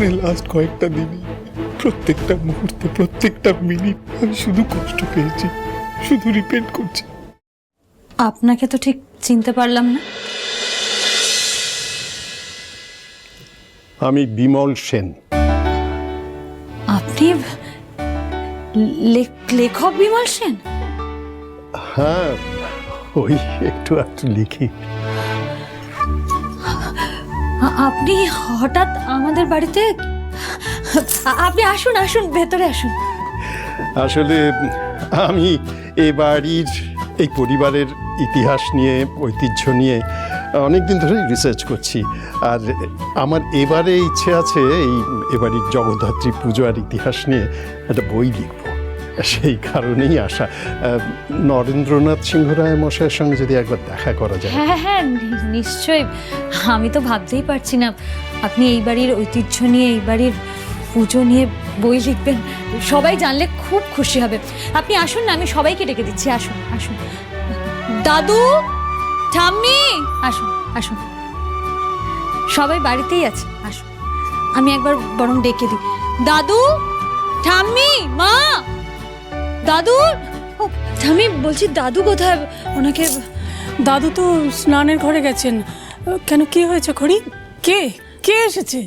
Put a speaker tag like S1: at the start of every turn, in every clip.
S1: এখানে লাস্ট কয়েকটা দিনই প্রত্যেকটা মুহূর্তে প্রত্যেকটা মিনিট আমি শুধু কষ্ট পেয়েছি শুধু রিপেন্ট করছি।
S2: আপনাকে তো ঠিক চিনতে পারলাম না।
S1: আমি বিমল সেন।
S2: আপনি লেখক বিমল সেন?
S1: হ্যাঁ ওই একটু একটু লিখি।
S2: আপনি হঠাৎ আমাদের বাড়িতে আপনি আসুন আসুন, ভেতরে আসুন।
S1: আসলে আমি এ বাড়ির এই পরিবারের ইতিহাস নিয়ে, ঐতিহ্য নিয়ে অনেক দিন ধরে রিসার্চ করছি। আর আমার এবারে ইচ্ছে আছে এই এবারের জগদ্ধাত্রী পুজো আর ইতিহাস নিয়ে একটা বই লিখব। সেই কারণেই আসা। নরেন্দ্রনাথ সিংহ রায় মশাইয়ের সঙ্গে যদি একবার দেখা করা যায়।
S2: হ্যাঁ হ্যাঁ নিশ্চয়ই। আমি তো ভাবতেই পারছি না। আপনি এই বাড়ির ঐতিহ্য নিয়ে, এই বাড়ির পুজো নিয়ে বই লিখবেন। সবাই জানলে খুব খুশি হবে। আপনি আসুন না, আমি সবাইকে ডেকে দিচ্ছি। আসুন আসুন। দাদু, ঠাম্মি, আসুন আসুন। সবাই বাড়িতেই আছে। আসুন। আমি একবার বরং ডেকে দিই। দাদু, ঠাম্মি, মা! দাদু? আমি বলছি দাদু কোথায়? ওনাকে
S3: দাদু তো স্নানের ঘরে গেছেন। কেন, কি হয়েছে খড়ি? কে? কে এসেছে?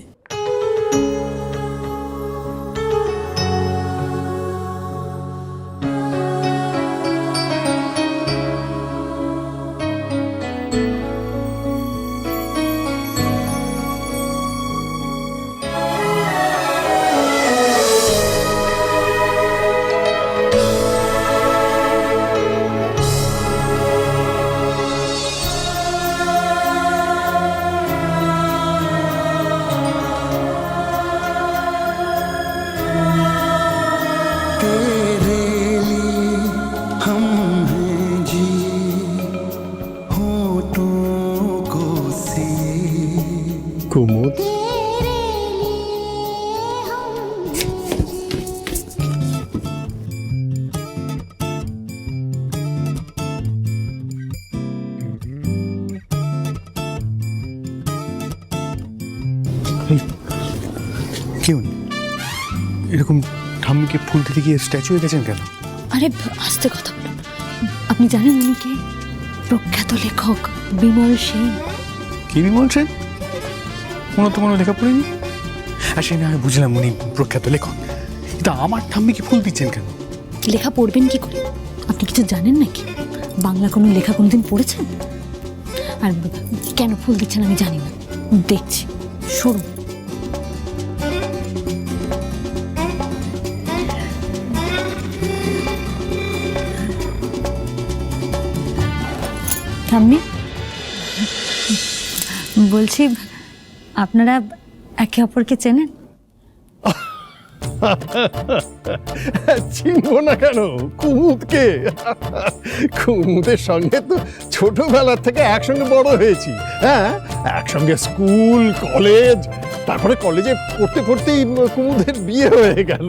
S4: ঠাম্মিকে গিয়ে স্ট্যাচু হয়ে গেছেন কেন?
S2: আরে আস্তে কথা বলুন আপনি জানেন উনি কে? প্রখ্যাত লেখক বিমল সেন।
S4: কি বলছেন কোনো তো কোনো লেখা পড়িনি? আর সে না হয় বুঝলাম উনি প্রখ্যাত লেখক। কিন্তু আমার ঠাম্মি কি ফুল দিচ্ছেন কেন?
S2: লেখা পড়বেন কি করে? আপনি কিছু জানেন নাকি? বাংলা কোনো লেখা কোনোদিন পড়েছেন? আর কেন ফুল দিচ্ছেন আমি জানি না। দেখছি। সরুন। ঠাম্মি বলছি, আপনারা একে অপরকে চেনেন?
S1: চিনবো না কেন? কুমুদকে? কুমুদের সঙ্গে তো ছোটবেলা থেকে একসঙ্গে বড় হয়েছি। হ্যাঁ একসঙ্গে স্কুল, কলেজ, তারপরে কলেজে পড়তে পড়তেই কুমুদের বিয়ে হয়ে গেল।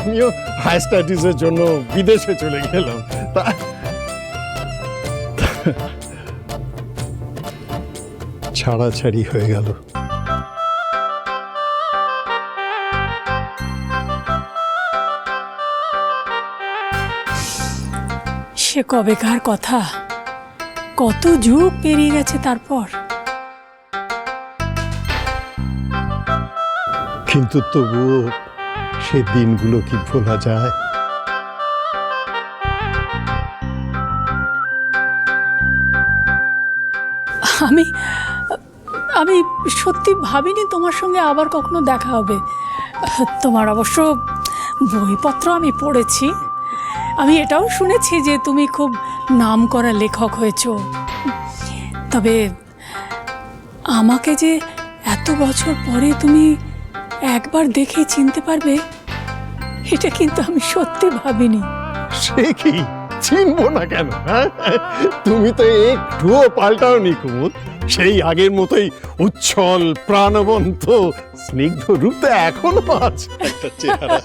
S1: আমিও হায়ার স্টাডিজের জন্য বিদেশে চলে গেলাম। তা ছাড়াছাড়ি হয়ে গেল।
S3: সে কবেকার কথা? কত যুগ পেরিয়ে গেছে তারপর।
S1: কিন্তু তবুও সে দিনগুলো কি ভোলা যায়?
S3: আমি আমি সত্যি ভাবিনি তোমার সঙ্গে আবার কখনো দেখা হবে। তোমার অবশ্য বইপত্র আমি পড়েছি। আমি এটাও শুনেছি যে তুমি খুব নাম করা লেখক হয়েছো। তবে আমাকে যে এত বছর পরে তুমি একবার দেখে চিনতে পারবে, এটা কিন্তু আমি সত্যি ভাবিনি।
S1: সে কি? চিনবো না কেন হ্যাঁ? তুমি তো একটুও পাল্টাওনি কুমুদ। সেই আগের মতোই উচ্ছল, প্রাণবন্ত, স্নিগ্ধ রূপ এখনও আছে। একটা চেহারা।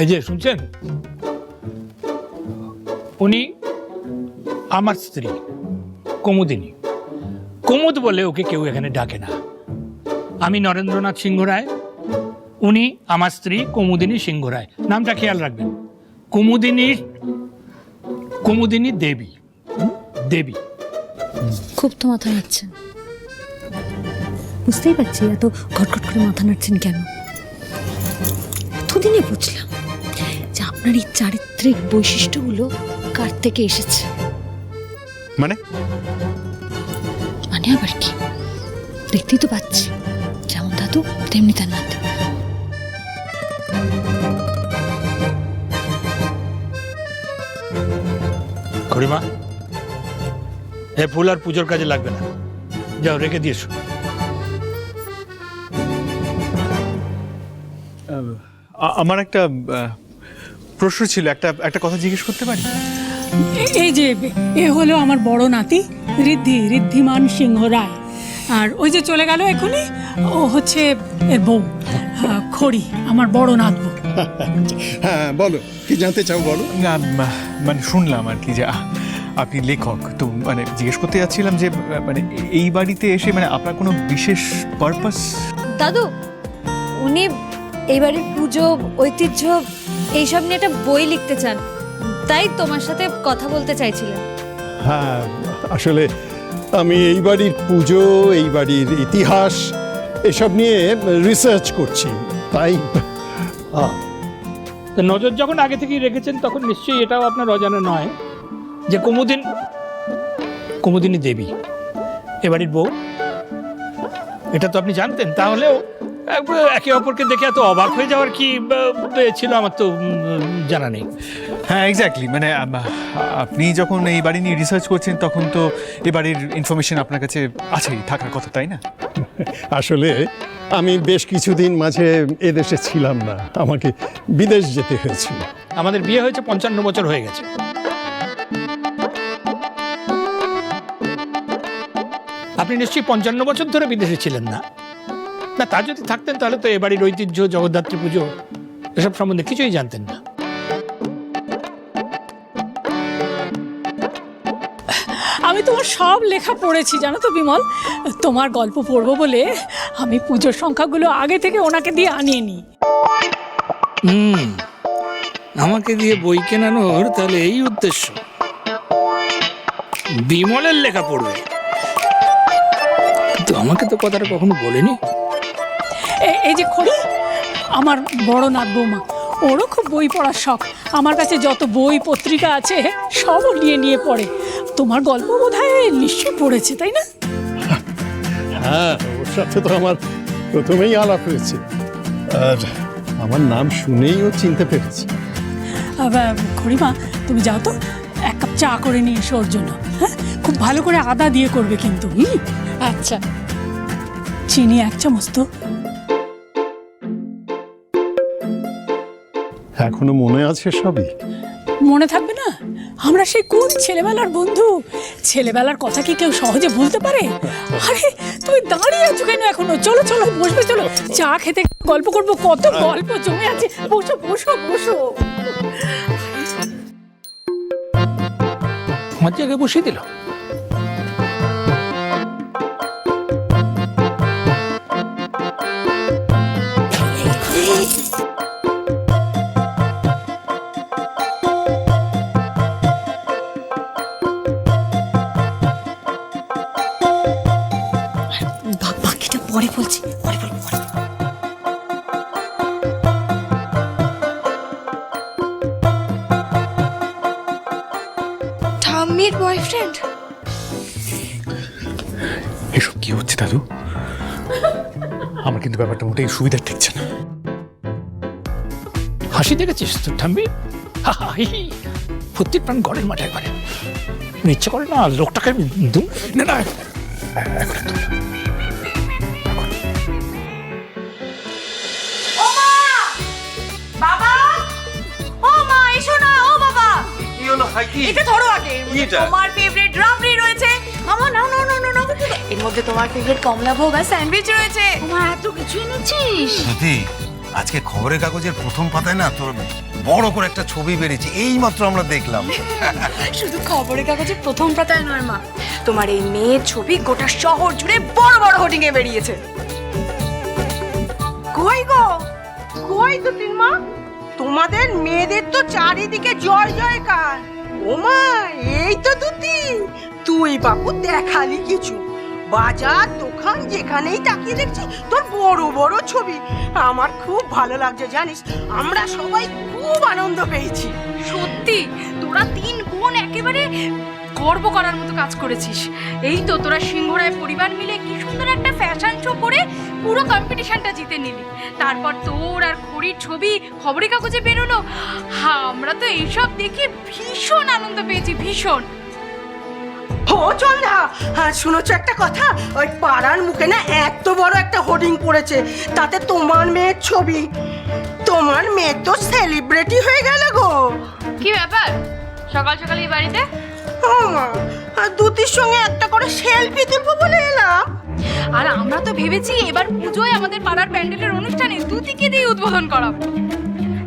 S5: এই যে, শুনছেন? উনি আমার স্ত্রী, কুমুদিনী। কুমুদ বলে ওকে কেউ এখানে ডাকে না। আমি নরেন্দ্রনাথ সিংহ রায় উনি আমার স্ত্রী, কুমুদিনী সিংহ রায় নামটা খেয়াল রাখবেন। কুমুদিনী কুমুদিনী দেবী দেবী।
S2: খুব তো মাথা নাড়ছেন বুঝতেই পারছি, এত ঘটঘট করে মাথা নাড়ছেন কেন? এতদিনে বুঝলাম। যে আপনার এই চারিত্রিক বৈশিষ্ট্যগুলো কার থেকে এসেছে?
S4: মানে?
S2: মানে আবার কি? দেখতেই তো পাচ্ছি। যেমন দাদু তেমনি তার নাতি।
S5: খড়িমা এ ফুল আর পুজোর কাজে লাগবে না। যাও রেখে দিয়েছ।
S4: আমার একটা প্রশ্ন ছিল একটা একটা কথা জিজ্ঞেস করতে পারি?
S3: এই যে এ হলো আমার বড় নাতি ঋদ্ধি ঋদ্ধিমান সিংহ রায়। আর ওই যে চলে গেল এখনই ও হচ্ছে এর বউ খড়ি আমার বড় নাত বউ
S1: হ্যাঁ বলো কি জানতে চাও বলো?
S4: না মানে শুনলাম আর কি যে আপনি লেখক তো মানে জিজ্ঞেস করতে যাচ্ছিলাম যে মানে এই বাড়িতে এসে মানে আপনার কোনো বিশেষ পারপাস
S2: দাদু উনি এই বাড়ির পুজো ঐতিহ্য এইসব নিয়ে একটা বই লিখতে চান। তাই তোমার সাথে কথা বলতে চাইছিলেন
S1: হ্যাঁ আসলে আমি এই বাড়ির পুজো এই বাড়ির ইতিহাস এসব নিয়ে রিসার্চ করছি তাই।
S5: তো নজর যখন আগে থেকেই রেখেছেন তখন নিশ্চয়ই এটাও আপনার অজানা নয় যে কুমুদিন কুমুদিনী দেবী এবাড়ির বউ। এটা তো আপনি জানতেন তাহলেও এক- একে অপরকে দেখে এত অবাক হয়ে যাওয়ার কি ছিল আমার তো জানা নেই।
S4: হ্যাঁ এক্স্যাক্টলি মানে আপনি যখন এই বাড়ি নিয়ে রিসার্চ করছেন তখন তো এই বাড়ির ইনফরমেশন আপনার কাছে আছেই থাকার কথা তাই না?
S1: আসলে আমি বেশ কিছুদিন মাঝে এদেশে ছিলাম না। আমাকে বিদেশ যেতে হয়েছিল।
S5: আমাদের বিয়ে হয়েছে পঞ্চান্ন বছর হয়ে গেছে। আপনি নিশ্চয়ই পঞ্চান্ন বছর ধরে বিদেশে ছিলেন না। না তা যদি থাকতেন তাহলে তো এ বাড়ির ঐতিহ্য জগদ্ধাত্রী পুজো এসব সম্বন্ধে কিছুই জানতেন না।
S3: আমি তোমার সব লেখা পড়েছি জানো তো বিমল? তোমার গল্প পড়ব বলে আমি পুজোর সংখ্যাগুলো আগে থেকে ওনাকে দিয়ে আনিয়ে নিই
S5: হুম আমাকে দিয়ে বই কেনানোর তাহলে এই উদ্দেশ্য। বিমলের লেখা পড়বে। কিন্তু আমাকে তো কথাটা কখনো বলেনি?
S3: এই যে খড়ি আমার বড় নাত বৌমা ওরও খুব বই পড়ার শখ। আমার কাছে যত বই পত্রিকা আছে সবও নিয়ে নিয়ে পড়ে। তোমার গল্প বোধ হয় নিশ্চয়ই পড়েছে তাই না?
S1: হ্যাঁ ওর সাথে তো আমার প্রথমেই আলাপ হয়েছে। আর আমার নাম শুনেই ও চিনতে পেরেছে।
S3: খড়িমা তুমি যাও তো এক কাপ চা করে নিয়ে এসো ওর জন্য। হ্যাঁ খুব ভালো করে আদা দিয়ে করবে কিন্তু হুম? আচ্ছা। চিনি এক চামচ তো।
S1: এখনও মনে আছে সবই?
S3: মনে থাকবে না? আমরা সেই কোন ছেলেবেলার বন্ধু? ছেলেবেলার কথা কি কেউ সহজে ভুলতে পারে? আরে তুমি দাঁড়িয়ে আছো কেন এখনও? চলো চলো বসবে চলো। চা খেতে গল্প করব কত গল্প জমে আছে। বসো বসো বসো।
S5: আমার জায়গায় বসিয়ে দিল?
S6: বয়ফ্রেন্ড
S4: এসব কি হচ্ছে দাদু? আমার কিন্তু ব্যাপারটা মোটেই সুবিধার ঠেকছে না।
S5: হাসি দেখেছিস তোর ঠাম্বি ফুর্তির প্রাণ গড়ের মাঠে ঘরে। ইচ্ছে করে না লোকটাকে
S4: না না। এখন
S7: কি?
S6: এটা ধরো আগে
S7: এটা?
S6: তোমার ফেভারিট রাবড়ি রয়েছে। মামা নাও নাও নাও নাও নাও। এর মধ্যে তোমার ফেভারিট কমলা ভোগ আর স্যান্ডউইচ রয়েছে। মা এত কিছু এনেছিস?
S7: দিদি আজকে খবরের কাগজের প্রথম পাতায় না তোর বড় করে একটা ছবি বেরিয়েছে এইমাত্র আমরা দেখলাম।
S6: শুধু খবরের কাগজে প্রথম পাতায় নয় মা। তোমার এই মেয়ের ছবি গোটা শহর জুড়ে বড় বড় হোর্ডিং এ বেরিয়েছে। কই গো? কই মা? তোমাদের মেয়েদের তো চারিদিকে জয় জয়কার। ও মা এই তো দুটি। তুই বাবু দেখালি কিছু। বাজার, দোকান, যেখানেই তাকিয়ে দেখছি, তোর বড় বড় ছবি। আমার খুব ভালো লাগছে, জানিস? আমরা সবাই খুব আনন্দ পেয়েছি।
S8: সত্যি? তোরা তিন বোন একেবারে গর্ব করার মতো কাজ করেছিস। এই তো, তোরা সিংহরায় পরিবার মিলে কি সুন্দর একটা ফ্যাশন শো করে পুরো কম্পিটিশনটা জিতে নিলি। তারপর তোর আর খড়ির ছবি খবরের কাগজে বেরোলো। হ্যাঁ আমরা তো এইসব দেখে ভীষণ আনন্দ পেয়েছি ভীষণ।
S6: ও চন্দা হ্যাঁ শুনেছ একটা কথা? ওই পাড়ার মুখে না এত বড় একটা হোর্ডিং পড়েছে। তাতে তোমার মেয়ের ছবি। তোমার মেয়ে তো সেলিব্রিটি হয়ে গেল গো।
S8: কি ব্যাপার? সকাল সকাল এই বাড়িতে?
S6: ও মা আর দুটির সঙ্গে একটা করে সেলফি তুলবো বলে এলাম।
S8: আর আমরা তো ভেবেছি এবার পুজোয় আমাদের পাড়ার প্যান্ডেলের অনুষ্ঠানে দুতিকে দিয়ে উদ্বোধন করাবো।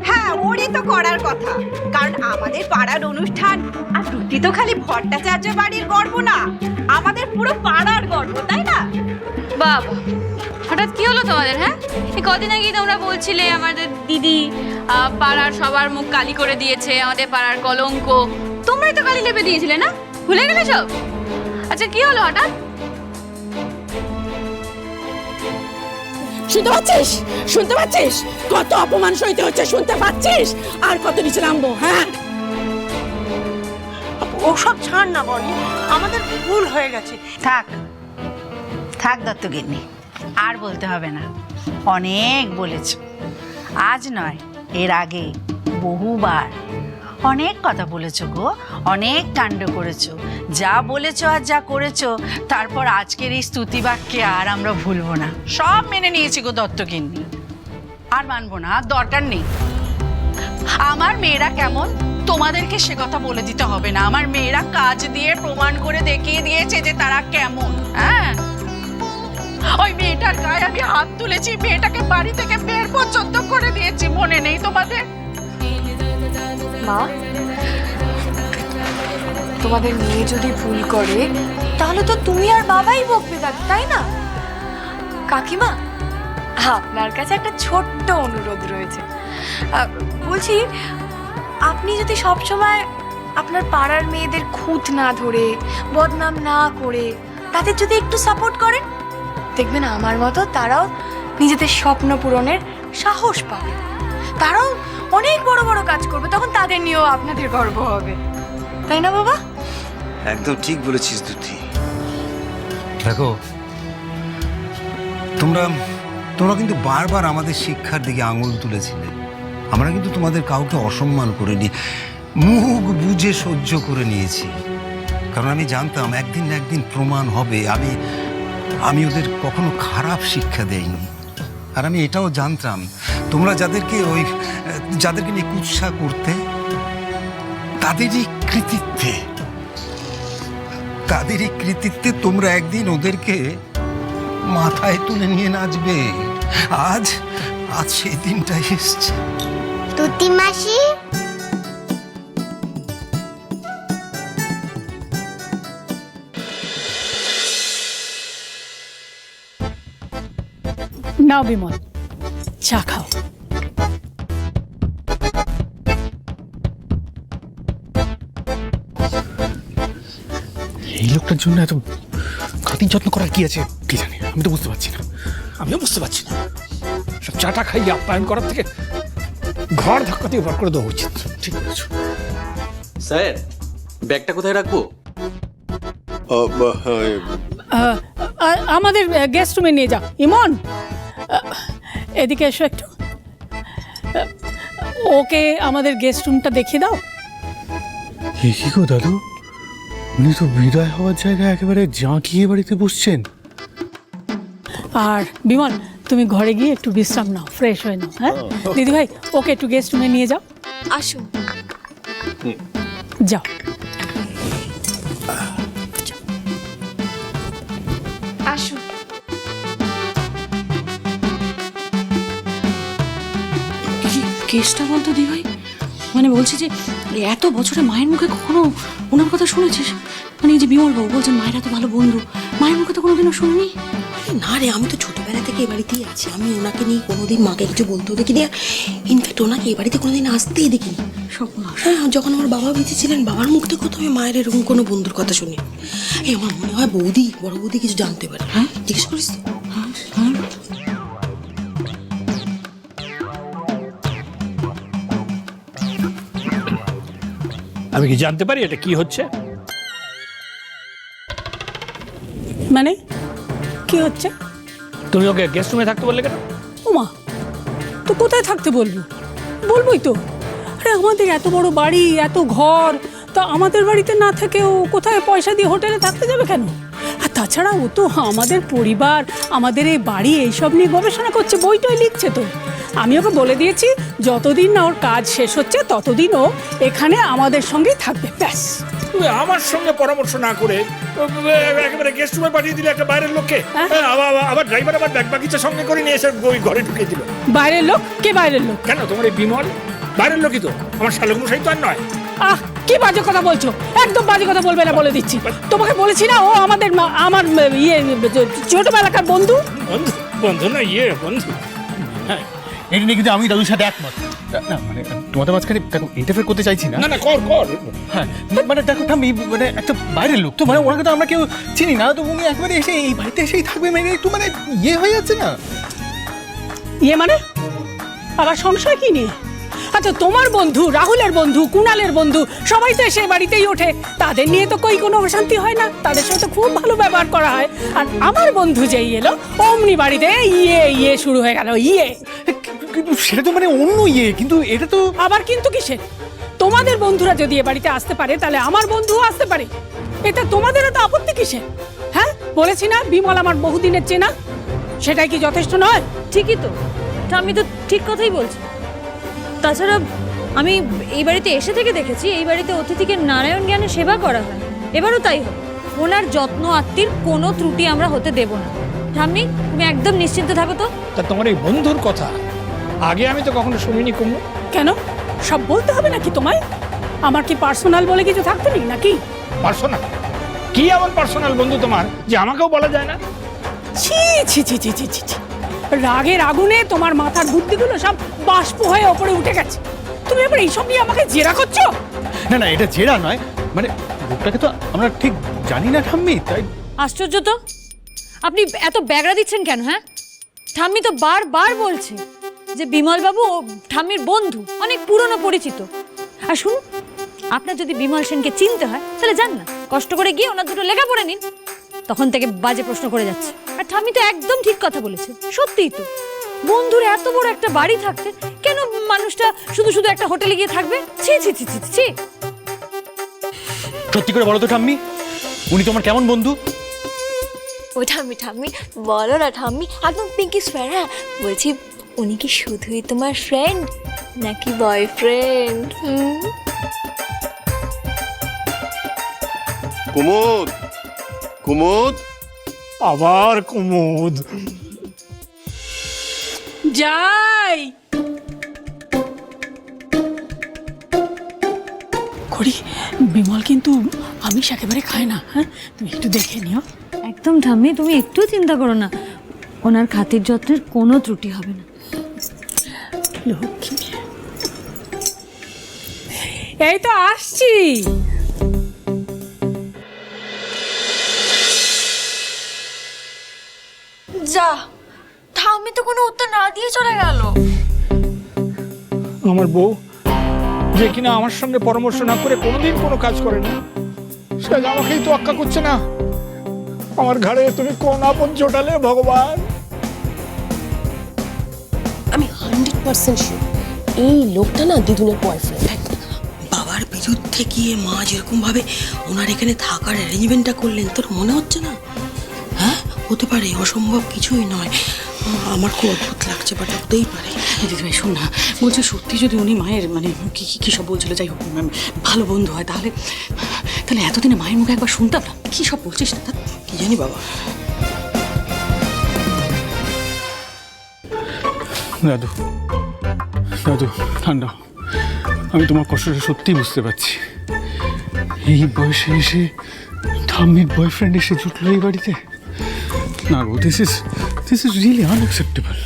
S6: হ্যাঁ ওরই তো করার কথা। কারণ আমাদের পাড়ার অনুষ্ঠান আর দুটি তো খালি ভট্টাচার্য বাড়ির গর্ব না আমাদের পুরো পাড়ার গর্ব তাই না?
S8: বাবা হঠাৎ কি হলো তোমাদের হ্যাঁ? এই কদিন আগেই তোমরা বলছিলে আমাদের দিদি পাড়ার সবার মুখ কালি করে দিয়েছে আমাদের পাড়ার কলঙ্ক। তোমরাই তো কালি লেপে দিয়েছিলে না? ভুলে গেলে সব আচ্ছা কি হলো হঠাৎ?
S9: শুনতে পাচ্ছিস? শুনতে পাচ্ছিস? কত অপমান সইতে হচ্ছে শুনতে পাচ্ছিস? আর কত নিচে নামবো হ্যাঁ?
S6: ওসব ছাড় না বনি। আমাদের ভুল হয়ে গেছে।
S10: থাক। থাক দত্তগিন্নি। আর বলতে হবে না। অনেক বলেছ। আজ নয় এর আগে বহুবার অনেক কথা বলেছ গো, অনেক কাণ্ড করেছ। যা বলেছ আর যা করেছ, তারপর আজকের এই স্তুতি বাক্যে আর আমরা ভুলবো না। সব মেনে নিয়েছি গো দত্তগিন্নি। আর মানবো না, আর দরকার নেই। আমার মেয়েরা কেমন? তোমাদেরকে সে কথা বলে দিতে হবে না। আমার মেয়েরা কাজ দিয়ে প্রমাণ করে দেখিয়ে দিয়েছে যে তারা কেমন হ্যাঁ? ওই মেয়েটার গায়ে আমি হাত তুলেছি, মেয়েটাকে বাড়ি থেকে বের পর্যন্ত করে দিয়েছি, মনে নেই তোমাদের?
S8: মা। তোমাদের মেয়ে যদি ভুল করে, তাহলে তো তুমি আর বাবাই বকবে তাকে তাই না? কাকিমা, আপনার কাছে একটা ছোট্ট অনুরোধ রয়েছে। বলছি, আপনি যদি সবসময় আপনার পাড়ার মেয়েদের খুঁত না ধরে, বদনাম না করে, তাদের যদি একটু সাপোর্ট করেন, দেখবেন আমার মতো তারাও নিজেদের স্বপ্ন পূরণের সাহস পাবে। তারাও অনেক বড় বড় কাজ করবে তখন তাদের নিয়েও আপনাদের গর্ব হবে। তাই না বাবা?
S7: একদম ঠিক বলেছিস দুটি দেখো তোমরা তোমরা কিন্তু বারবার আমাদের শিক্ষার দিকে আঙুল তুলেছিলে। আমরা কিন্তু তোমাদের কাউকে অসম্মান করিনি মুখ বুঝে সহ্য করে নিয়েছি। কারণ আমি জানতাম একদিন না একদিন প্রমাণ হবে। আমি আমি ওদের কখনো খারাপ শিক্ষা দেইনি। আর আমি এটাও জানতাম, তোমরা যাদেরকে ওই, যাদেরকে নিয়ে কুৎসা করতে, তাদেরই কৃতিত্বে তাদেরই কৃতিত্বে তোমরা একদিন ওদেরকে মাথায় তুলে নিয়ে নাচবে। আজ আজ সেই দিনটাই এসছে।
S11: তুতি মাসি
S3: নাও বিমল চা খাও।
S4: এই লোকটার জন্য এত খাতির যত্ন করার কি আছে? কি জানি? আমি তো বুঝতে পারছি না।
S5: আমিও বুঝতে পারছি না। সব চাটা খাইয়ে আপ্যায়ন করার থেকে ঘর ধাক্কা দিয়ে বার করে দেওয়া উচিত।
S4: ঠিক বলেছ।
S12: স্যার ব্যাগটা কোথায় রাখব?
S3: আমাদের গেস্ট রুমে নিয়ে যাও। ইমন! এদিকে এসো একটু। ওকে আমাদের গেস্ট রুমটা দেখিয়ে দাও।
S4: কি গো দাদু? উনি তো বিদায় হওয়ার জায়গায় একেবারে জাঁকিয়ে বাড়িতে বসছেন।
S3: আর বিমল তুমি ঘরে গিয়ে একটু বিশ্রাম নাও ফ্রেশ হয়ে নাও হ্যাঁ? দিদি ভাই ওকে একটু গেস্ট রুমে নিয়ে যাও।
S8: আসুন।
S3: যাও।
S9: কেসটা বলতো দি ভাই মানে বলছি যে এত বছরে মায়ের মুখে কখনো ওনার কথা শুনেছিস? মানে এই যে বিমল বাবু বলছেন মায়ের এত ভালো বন্ধু। মায়ের মুখে তো কোনোদিনও শুনিনি?
S6: না রে আমি তো ছোটবেলা থেকে এ বাড়িতেই আছি। আমি ওনাকে নিয়ে কোনোদিন মাকে কিছু বলতেও দেখিনি। ইনফ্যাক্ট ওনাকে এ বাড়িতে কোনোদিন আসতেই দেখিনি। হ্যাঁ যখন আমার বাবা বেঁচে ছিলেন বাবার মুখ থেকে তো আমি মায়ের এরকম কোনো বন্ধুর কথা শুনি এই আমার মনে হয় বৌদি বড় বৌদি কিছু জানতে পারে। হ্যাঁ? জিজ্ঞেস করিস তো।
S9: হ্যাঁ।
S5: আমি কি জানতে পারি এটা কি হচ্ছে?
S3: মানে? কি হচ্ছে?
S5: তুমি ওকে গেস্ট রুমে থাকতে বললে কেন?
S3: ওমা তো কোথায় থাকতে বলব? বলবোই তো। আরে আমাদের এত বড় বাড়ি এত ঘর তা আমাদের বাড়িতে না থেকে ও কোথায় পয়সা দিয়ে হোটেলে থাকতে যাবে কেন? আর তাছাড়া ও তো আমাদের পরিবার আমাদের এই বাড়ি এইসব নিয়ে গবেষণা করছে বইটই লিখছে তো। আমি ওকে বলে দিয়েছি যতদিন না ওর কাজ শেষ হচ্ছে ততদিন ও এখানে আমাদের সঙ্গেই থাকবে। ব্যাস।
S5: আমার সঙ্গে পরামর্শ না করে একেবারে গেস্ট রুমে পাঠিয়ে দিলে একটা বাইরের লোককে?
S3: হ্যাঁ?
S5: হ্যাঁ, আবার ড্রাইভার আবার ব্যাগ বাগিচা সঙ্গে করে নিয়ে এসে ওই ঘরে ঢুকিয়ে দিল।
S3: বাইরের লোক? কে বাইরের লোক?
S5: কেন তোমার এই বিমল? বাইরের লোকই তো। আমার শালক মশাই তো আর নয়।
S3: আহ কি বাজে কথা বলছো? একদম বাজে কথা বলবে না বলে দিচ্ছি। তোমাকে বলেছি না ও আমাদের আমার ইয়ে ছোটবেলাকার বন্ধু।
S5: বন্ধু? বন্ধু না ইয়ে বন্ধু। হ্যাঁ
S4: এটা নিয়ে কিন্তু আমি দাদুর সাথে একমত। না মানে তোমাদের মাঝখানে দেখো ইন্টারফেয়ার করতে চাইছি না।
S5: না না কর কর।
S4: হ্যাঁ মানে দেখো ঠাম্মি মানে একটা বাইরের লোক তো মানে ওনাকে তো আমরা কেউ চিনি না তো উনি একবারে এসে এই বাড়িতে এসেই থাকবে মানে একটু মানে ইয়ে হয়ে যাচ্ছে না।
S3: ইয়ে মানে? আবার সংশয় কি নিয়ে? আচ্ছা তোমার বন্ধু রাহুলের বন্ধু কুণালের বন্ধু সবাই তো এসে বাড়িতেই ওঠে। তাদের নিয়ে তো কই কোনো অশান্তি হয় না তাদের সাথে খুব ভালো ব্যবহার করা হয়। আর আমার বন্ধু যেই এলো অমনি বাড়িতে ইয়ে ইয়ে শুরু হয়ে গেল ইয়ে।
S4: কিন্তু সেটা তো মানে অন্য ইয়ে কিন্তু এটা তো
S3: আবার কিন্তু কিসের তোমাদের বন্ধুরা যদি এ বাড়িতে আসতে পারে তাহলে আমার বন্ধুও আসতে পারে। এটা তোমাদের তো আপত্তি কিসের হ্যাঁ? বলেছি না বিমল আমার বহুদিনের চেনা। সেটাই কি যথেষ্ট নয়?
S2: ঠিকই তো আমি তো ঠিক কথাই বলছি। তাছাড়া আমি এই বাড়িতে এসে থেকে দেখেছি এই বাড়িতে অতিথিকে নারায়ণ জ্ঞানে সেবা করা হয়। এবারও তাই হোক ওনার যত্ন আত্মীর কোনো ত্রুটি আমরা হতে দেব না। ঠাম্মি তুমি একদম নিশ্চিন্ত থাকো তো?
S5: তা তোমার এই বন্ধুর কথা আগে আমি তো কখনো শুনিনি কুমু।
S3: কেন? সব বলতে হবে নাকি তোমায়? আমার কি পার্সোনাল বলে কিছু থাকতে নেই নাকি?
S5: পার্সোনাল? কি এমন পার্সোনাল বন্ধু তোমার যে আমাকেও বলা যায় না?
S3: ছি ছি ছি ছি ছি ছি। রাগের আগুনে তোমার মাথার বুদ্ধিগুলো সব বাষ্প হয়ে ওপরে উঠে গেছে। তুমি এবার এইসব নিয়ে আমাকে জেরা করছ?
S4: না না এটা জেরা নয়। মানে লোকটাকে তো আমরা ঠিক জানি না ঠাম্মি তাই
S2: আশ্চর্য তো? আপনি এত ব্যাগরা দিচ্ছেন কেন হ্যাঁ? ঠাম্মি তো বারবার বলছে। যে বিমলবাবু ও ঠাম্মির বন্ধু অনেক পুরনো পরিচিত। আর শুনুন আপনার যদি বিমল সেনকে চিনতে হয় তাহলে যান না কষ্ট করে গিয়ে ওনার দুটো লেখা পড়ে নিন। তখন থেকে বাজে প্রশ্ন করে যাচ্ছে। আর ঠাম্মি তো একদম ঠিক কথা বলেছে সত্যিই তো। বন্ধুর এত বড় একটা বাড়ি থাকতে কেন মানুষটা শুধু শুধু একটা হোটেলে গিয়ে থাকবে? ছি ছি ছি ছি ছি
S4: সত্যি করে বলো তো ঠাম্মি উনি তোমার কেমন বন্ধু?
S8: ও ঠাম্মি ঠাম্মি বলো না ঠাম্মি একদম পিঙ্কি হ্যাঁ বলছি উনি কি শুধুই তোমার ফ্রেন্ড নাকি বয়ফ্রেন্ড
S1: কুমুদ! কুমুদ!
S5: আবার কুমুদ।
S3: যাই! করি বিমল কিন্তু আমিষ একেবারে খায় না হ্যাঁ? তুমি একটু দেখে নিও।
S2: একদম ঠাম্মি তুমি একটু চিন্তা করো না। ওনার খাতির যত্নের কোনো ত্রুটি হবে না।
S3: লক্ষ্মী। এই তো আসছি।
S8: যা ঠাম্মি তো কোনো উত্তর না দিয়ে চলে গেল।
S5: আমার বউ যে কিনা আমার সঙ্গে পরামর্শ না করে কোনোদিন কোনো কাজ করে না সে আমাকেই তো আক্কা করছে না। আমার ঘাড়ে তুমি কোন আপন জোটালে ভগবান।
S9: Percent sure. এই লোকটা না দিদুনের বয়ফ্রেন্ড
S6: বাবার বিরুদ্ধে গিয়ে মা যেরকম ভাবে ওনার এখানে থাকার অ্যারেঞ্জমেন্টটা করলেন তোর মনে হচ্ছে না? হ্যাঁ? হতে পারে অসম্ভব কিছুই নয়। আমার খুব অদ্ভুত লাগছে বাট হতেই পারে।
S9: দিদিভাই শোন না বলছি সত্যি যদি উনি মায়ের মানে কি কি- কি সব বলছিল যাই হোক উম, ভালো বন্ধু হয় তাহলে তাহলে এতদিনে মায়ের মুখে একবার শুনতাম না? কি সব বলছিস? না তা
S6: কি জানি বাবা।
S4: দাদু দাদু, ঠান্ডা। আমি তোমার কষ্টটা সত্যিই বুঝতে পারছি। এই বয়সে এসে ঠাম্মির বয়ফ্রেন্ড এসে জুটলো এই বাড়িতে? না গো this is this is really unacceptable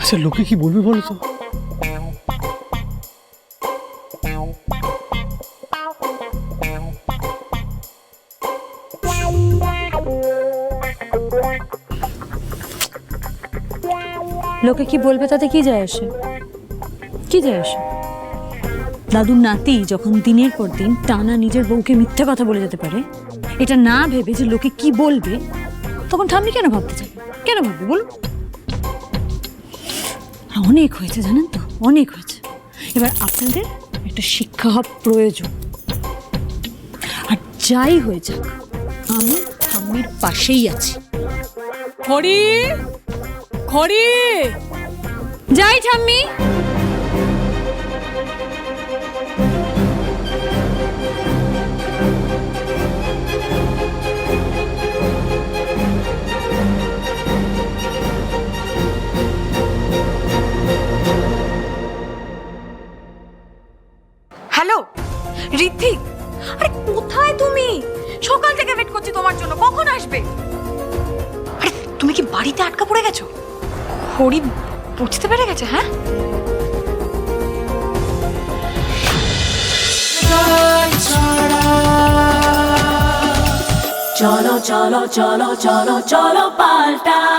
S4: আচ্ছা লোকে কি বলবে বলো তো?
S2: লোকে কি বলবে তাতে কি যায় আসে? কি যায় আসে? দাদুর নাতি যখন দিনের পর দিন টানা নিজের বউকে মিথ্যা কথা বলে যেতে পারে, এটা না ভেবে যে লোকে কি বলবে, তখন ঠাম্মি কেন ভাবতে চাই কেন ভাববে বলুন? অনেক হয়েছে জানেন তো, অনেক হয়েছে। এবার আপনাদের একটা শিক্ষা হওয়া প্রয়োজন। আর যাই হয়ে যাক, আমি ঠাম্মির পাশেই আছি।
S3: খড়ি খড়ি
S2: যাই ঠাম্মি।
S9: চলো চলো চলো পাল্টাই